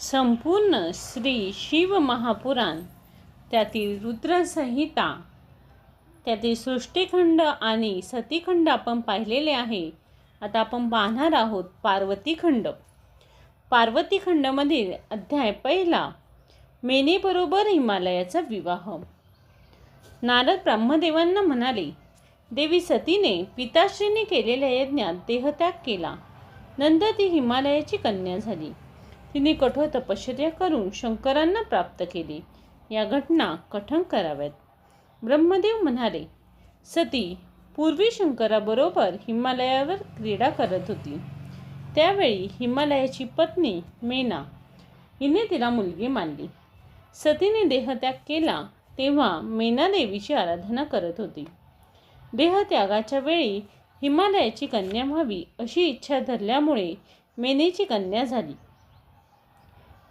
संपूर्ण श्री शिव महापुराण त्यातील रुद्रसंहिता त्यातील सृष्टीखंड आणि सतीखंड आपण पाहिलेले आहे. आता आपण पाहणार आहोत पार्वतीखंड. पार्वतीखंडमधील अध्याय पहिला मेनेबरोबर हिमालयाचा विवाह. नारद ब्रह्मदेवांना म्हणाले देवी सतीने पिताश्रीने केलेल्या यज्ञात देहत्याग केला. नंतर ती हिमालयाची कन्या झाली. तिने कठोर तपश्चर्या करून शंकरांना प्राप्त केले. या घटना कठण कराव्यात. ब्रह्मदेव म्हणाले सती पूर्वी शंकराबरोबर हिमालयावर क्रीडा करत होती. त्यावेळी हिमालयाची पत्नी मेना हिने तिला मुलगी मानली. सतीने देहत्याग केला तेव्हा मेना देवीची आराधना करत होती. देहत्यागाच्या वेळी हिमालयाची कन्या व्हावी अशी इच्छा धरल्यामुळे मेनेची कन्या झाली.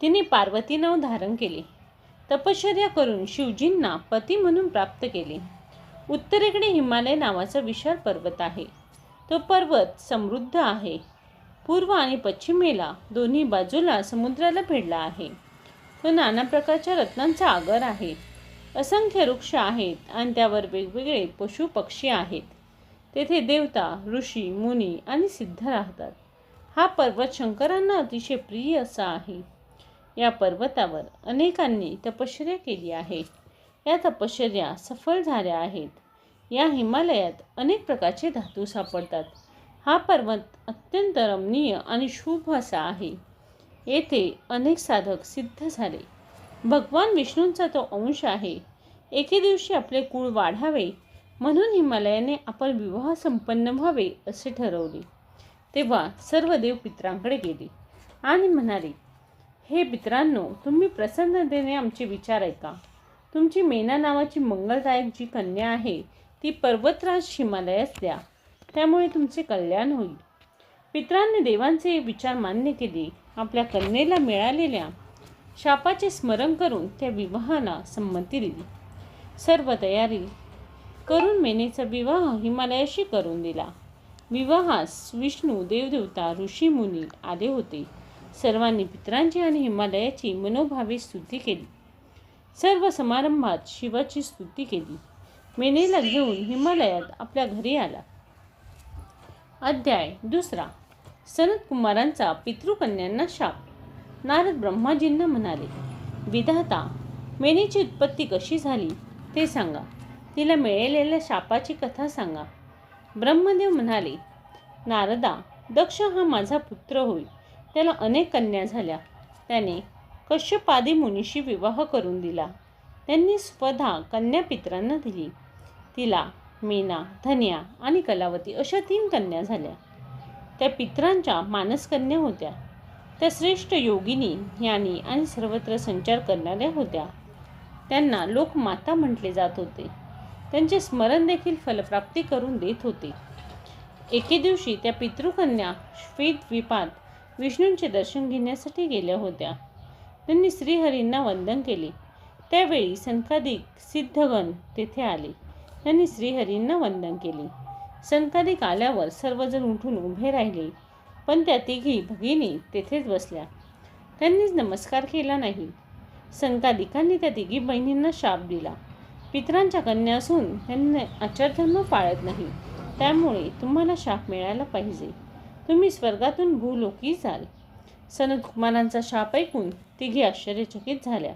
तिने पार्वती नाव धारण केले. तपश्चर्या करून शिवजींना पती म्हणून प्राप्त केले. उत्तरेकडे हिमालय नावाचा विशाल पर्वत आहे. तो पर्वत समृद्ध आहे. पूर्व आणि पश्चिमेला दोन्ही बाजूला समुद्राला भिडला आहे. तो नाना प्रकारच्या रत्नांचा आगर आहे. असंख्य वृक्ष आहेत आणि त्यावर वेगवेगळे पशु पक्षी आहेत. तेथे देवता ऋषी मुनी आणि सिद्ध राहतात. हा पर्वत शंकरांना अतिशय प्रिय असा आहे. या पर्वतावर अनेकांनी तपश्चर्या केली आहे या तपश्चर्या सफल झाल्या आहेत. या हिमालयात अनेक प्रकारचे धातू सापडतात. हा पर्वत अत्यंत रमणीय आणि शुभ असा आहे. येथे अनेक साधक सिद्ध झाले. भगवान विष्णूंचा तो अंश आहे. एके दिवशी आपले कुळ वाढावे म्हणून हिमालयाने आपण विवाह संपन्न व्हावे असे ठरवले. तेव्हा सर्व देव पित्रांकडे गेले आणि म्हणाले हे मित्रांनो तुम्ही प्रसन्नतेने आमचे विचार ऐका. तुमची मेना नावाची मंगलदायक जी कन्या आहे ती पर्वतराज हिमालयास द्या. त्यामुळे तुमचे कल्याण होईल. पित्रांनी देवांचे विचार मान्य केले आपल्या कन्येला मिळालेल्या शापाचे स्मरण करून त्या विवाहाला संमती दिली. सर्व तयारी करून मेनेचा विवाह हिमालयाशी करून दिला. विवाहास विष्णू देवदेवता ऋषी मुनी आले होते. सर्वांनी पित्रांची आणि हिमालयाची मनोभावी स्तुती केली. सर्व समारंभात शिवाची स्तुती केली. मेनेला घेऊन हिमालयात आपल्या घरी आला. अध्याय दुसरा. सनत कुमारांचा पितृकन्यांना शाप. नारद ब्रह्माजींना म्हणाले विधाता मेनेची उत्पत्ती कशी झाली ते सांगा. तिला मिळालेल्या शापाची कथा सांगा. ब्रह्मदेव म्हणाले नारदा दक्ष हा माझा पुत्र होईल त्याला अनेक कन्या झाल्या. त्याने कश्यपादी मुनीशी विवाह करून दिला. त्यांनी स्वधा कन्या पित्रांना दिली. तिला मीना धन्या आणि कलावती अशा तीन कन्या झाल्या. त्या पित्रांच्या मानसकन्या होत्या. त्या श्रेष्ठ योगिनी ज्ञानी आणि सर्वत्र संचार करणाऱ्या होत्या. त्यांना लोक माता म्हटले जात होते. त्यांचे स्मरण देखील फलप्राप्ती करून देत होते. एके दिवशी त्या पितृकन्या श्वेतद्वीपात विष्णूंचे दर्शन घेण्यासाठी गेल्या होत्या. त्यांनी श्रीहरींना वंदन केले. त्यावेळी संकादिक सिद्धगण तेथे आले. त्यांनी श्रीहरींना वंदन केले. संकादिक आल्यावर सर्वजण उठून उभे राहिले पण त्या तिघी भगिनी तेथेच बसल्या. त्यांनीच नमस्कार केला नाही. संकादिकांनी त्या तिघी बहिणींना शाप दिला. पित्रांच्या कन्या असून त्यांना आचारधर्म पाळत नाही. त्यामुळे तुम्हाला शाप मिळायला पाहिजे. तुम्ही स्वर्गातून भूलोकी जाल. सनद कुमारांचा शाप ऐकून तिघी आश्चर्यचकित झाल्या.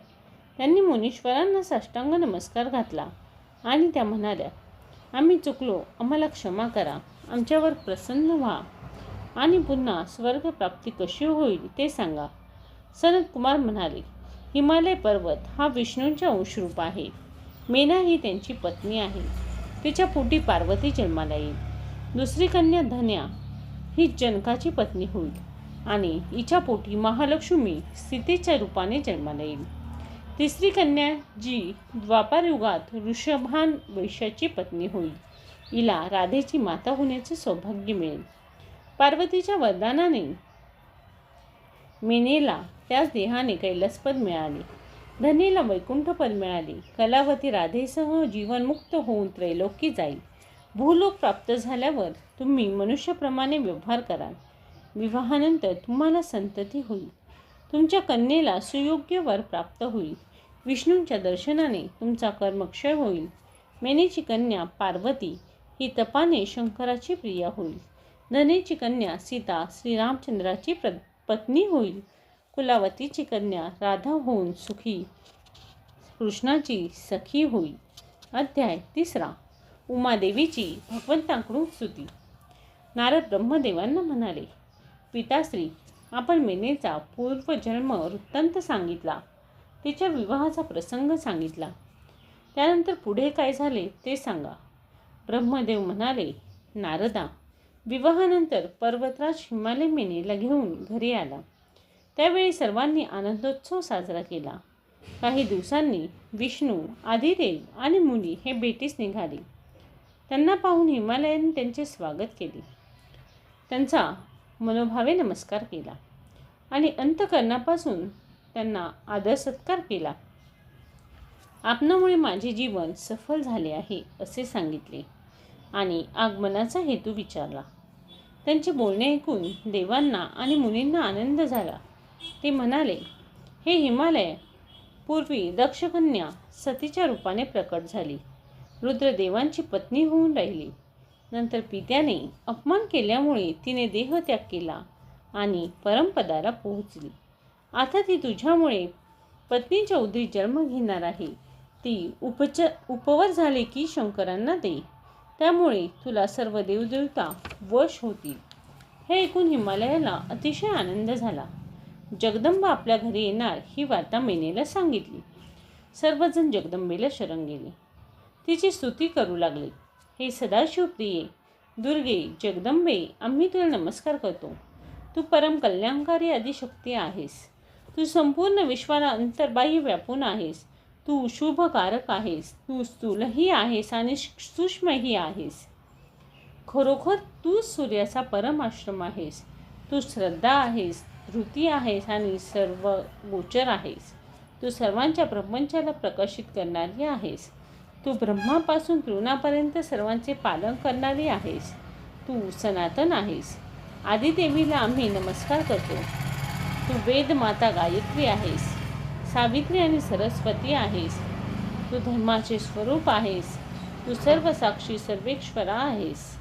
त्यांनी मुनीश्वरांना साष्टांग नमस्कार घातला आणि त्या म्हणाल्या आम्ही चुकलो आम्हाला क्षमा करा आमच्यावर प्रसन्न व्हा आणि पुन्हा स्वर्गप्राप्ती कशी होईल ते सांगा. सनत कुमार म्हणाले हिमालय पर्वत हा विष्णूंच्या अंशरूप आहे. मेना ही त्यांची पत्नी आहे. तिच्या पोटी पार्वती जन्माला येईल. दुसरी कन्या धन्या ही जनकाची पत्नी होईल आणि हिच्या पोटी महालक्ष्मी सीतेच्या रूपाने जन्माला येईल. तिसरी कन्या जी द्वापार युगात ऋषभान वैश्याची पत्नी होईल हिला राधेची माता होण्याचे सौभाग्य मिळेल. पार्वतीच्या वरदानाने मेनेला त्याच देहाने कैलासपद मिळाले. धनीला वैकुंठपद मिळाले. कलावती राधेसह जीवनमुक्त होऊन त्रैलोकी जाईल. भूलोक प्राप्त झाल्यावर तुम्ही मनुष्याप्रमाणे व्यवहार कराल. विवाहानंतर तुम्हाला संतती होईल. तुमच्या कन्येला सुयोग्य वर प्राप्त होईल. विष्णूंच्या दर्शनाने तुमचा कर्मक्षय होईल. मेनेची कन्या पार्वती ही तपाने शंकराची प्रिया होईल. धनेची कन्या सीता श्रीरामचंद्राची प्र पत्नी होईल. कुलावतीची कन्या राधा होऊन सुखी कृष्णाची सखी होईल. अध्याय तिसरा. उमादेवीची भगवंतांकडून स्तुती. नारद ब्रह्मदेवांना म्हणाले पिताश्री आपण मेनेचा पूर्वजन्म वृत्तांत सांगितला तिच्या विवाहाचा प्रसंग सांगितला. त्यानंतर पुढे काय झाले ते सांगा. ब्रह्मदेव म्हणाले नारदा विवाहानंतर पर्वतराज हिमालय मेनेला घेऊन घरी आला. त्यावेळी सर्वांनी आनंदोत्सव साजरा केला. काही दिवसांनी विष्णू आदिदेव आणि मुनी हे भेटीस निघाले. त्यांना पाहून हिमालयाने त्यांचे स्वागत केले. त्यांचा मनोभावे नमस्कार केला आणि अंतकरणापासून त्यांना आदर सत्कार केला. आपणामुळे माझे जीवन सफल झाले आहे असे सांगितले आणि आगमनाचा हेतू विचारला. त्यांचे बोलणे ऐकून देवांना आणि मुनींना आनंद झाला. ते म्हणाले हे हिमालय पूर्वी दक्षकन्या सतीच्या रूपाने प्रकट झाली. रुद्रदेवांची पत्नी होऊन राहिली. नंतर पित्याने अपमान केल्यामुळे तिने देहत्याग केला आणि परमपदाला पोहोचली. आता ती तुझ्यामुळे पत्नीच्या उदरी जन्म घेणार आहे. ती उपच उपवर झाले की शंकरांना दे. त्यामुळे तुला सर्व देवदेवता वश होतील. हे ऐकून हिमालयाला अतिशय आनंद झाला. जगदंबा आपल्या घरी येणार ही वार्ता मेनेला सांगितली. सर्वजण जगदंबेला शरण गेले. तिची स्तुती करू लागले. हे सदाशिवप्रिये दुर्गे जगदंबे आम्ही तुला नमस्कार करतो. तू परम कल्याणकारी आदिशक्ती आहेस. तू संपूर्ण विश्वाला अंतर्बाह्य व्यापून आहेस. तू शुभकारक आहेस. तू स्थूलही आहेस आणि सूक्ष्मही आहेस. खरोखर तू सूर्याचा परम आश्रम आहेस. तू श्रद्धा आहेस धृती आहेस आणि सर्व गोचर आहेस. तू सर्वांच्या प्रपंचाला प्रकाशित करणारी आहेस. तू ब्रह्मापासून तृणापर्यंत सर्वांचे पालन करणारी आहेस. तू सनातन आहेस. आदिदेवीला आम्ही नमस्कार करतो. तू वेद माता गायत्री आहेस. सावित्री आणि सरस्वती आहेस. तू धर्माचे स्वरूप आहेस. तू सर्व साक्षी सर्वेश्वरा आहेस.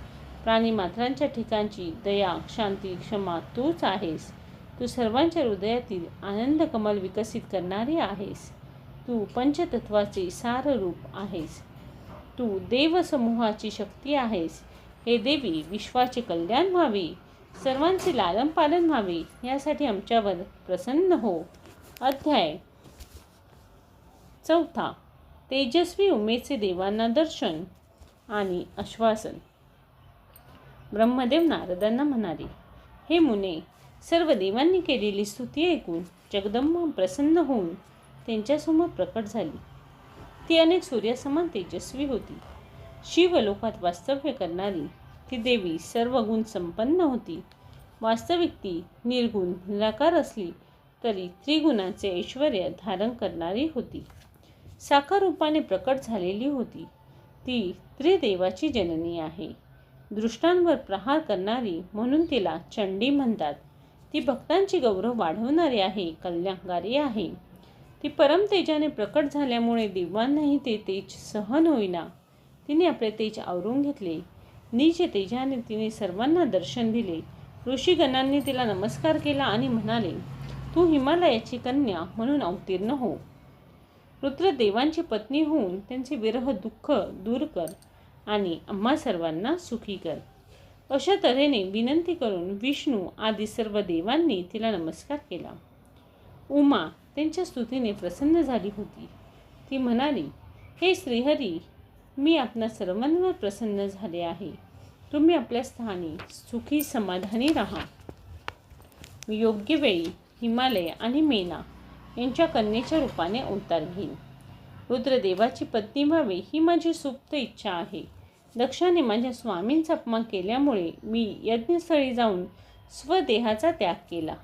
प्राणीमात्रांच्या ठिकाणची दया शांती क्षमा तूच आहेस. तू सर्वांच्या हृदयातील आनंद कमल विकसित करणारी आहेस. तू पंचतत्वाचे सार रूप आहेस. तू देवसमूहाची शक्ती आहेस. हे देवी विश्वाचे कल्याण व्हावे. सर्वांचे लालन पालन व्हावे. यासाठी आमच्यावर प्रसन्न हो. अध्याय चौथा. तेजस्वी उमेदचे देवांना दर्शन आणि आश्वासन. ब्रह्मदेव नारदांना म्हणाले हे मुने सर्व देवांनी केलेली स्तुती ऐकून जगदंबा प्रसन्न होऊन त्यांच्यासमोर प्रकट झाली. ती अनेक सूर्यासमान तेजस्वी होती. शिवलोकात वास्तव्य करणारी ती देवी सर्व गुण संपन्न होती. वास्तविक ती निर्गुण निराकार असली तरी त्रिगुणाचे ऐश्वर धारण करणारी होती. साकार रूपाने प्रकट झालेली होती. ती त्रिदेवाची जननी आहे. दृष्टांवर प्रहार करणारी म्हणून तिला चंडी म्हणतात. ती भक्तांची गौरव वाढवणारी आहे कल्याणकारी आहे. ती परम तेजाने प्रकट झाल्यामुळे देवांनाही ते तेज सहन होईना. तिने आपले तेज आवरून घेतले. निज तेजाने तिने सर्वांना दर्शन दिले. ऋषीगणांनी तिला नमस्कार केला आणि म्हणाले तू हिमालयाची कन्या म्हणून अवतीर्ण हो. रुद्रदेवांची पत्नी होऊन त्यांचे विरह दुःख दूर कर आणि आम्हा सर्वांना सुखी कर. अशा तऱ्हेने विनंती करून विष्णू आदी सर्व देवांनी तिला नमस्कार केला. उमा त्यांच्या स्तुतीने प्रसन्न झाली होती. ती म्हणाली हे श्रीहरी मी आपणा सर्वांवर प्रसन्न झाले आहे. तुम्ही आपल्या स्थानी सुखी समाधानी राहा. मी योग्य वेळी हिमालय आणि मेना यांच्या कन्येच्या रूपाने अवतार घेईन. रुद्रदेवाची पत्नी व्हावी ही माझी सुप्त इच्छा आहे. दक्षाने माझ्या स्वामींचा अपमान केल्यामुळे मी यज्ञस्थळी जाऊन स्वदेहाचा त्याग केला.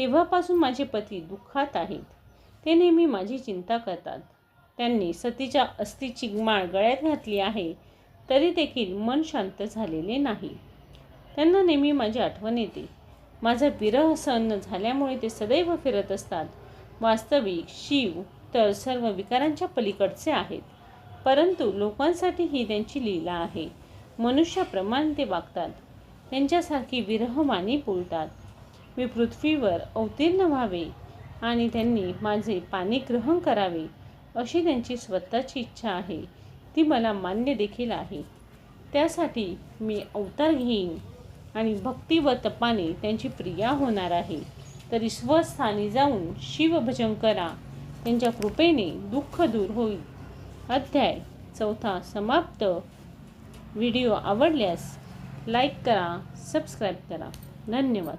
तेव्हापासून माझे पती दुःखात आहेत. ते नेहमी माझी चिंता करतात. त्यांनी सतीच्या अस्थिची माळ गळ्यात घातली आहे तरी देखील मन शांत झालेले नाही. त्यांना नेहमी माझी आठवण येते. माझा विरह सहन झाल्यामुळे ते सदैव फिरत असतात. वास्तविक शिव तर सर्व विकारांच्या पलीकडचे आहेत. परंतु लोकांसाठी ही त्यांची लीला आहे. मनुष्याप्रमाणे ते वागतात. त्यांच्यासारखी विरहमानी बोलतात. मी पृथ्वीवर अवतीर्ण व्हावे आणि त्यांनी माझे पाणी ग्रहण करावे अशी त्यांची स्वतःची इच्छा आहे. ती मला मान्य देखील आहे. त्यासाठी मी अवतार घेईन आणि भक्ती व तपाने त्यांची प्रिया होणार आहे. तरी स्वस्थानी जाऊन शिवभजन करा. त्यांच्या कृपेने दुःख दूर होईल. अध्याय चौथा समाप्त. व्हिडिओ आवडल्यास लाईक करा सबस्क्राईब करा. धन्यवाद.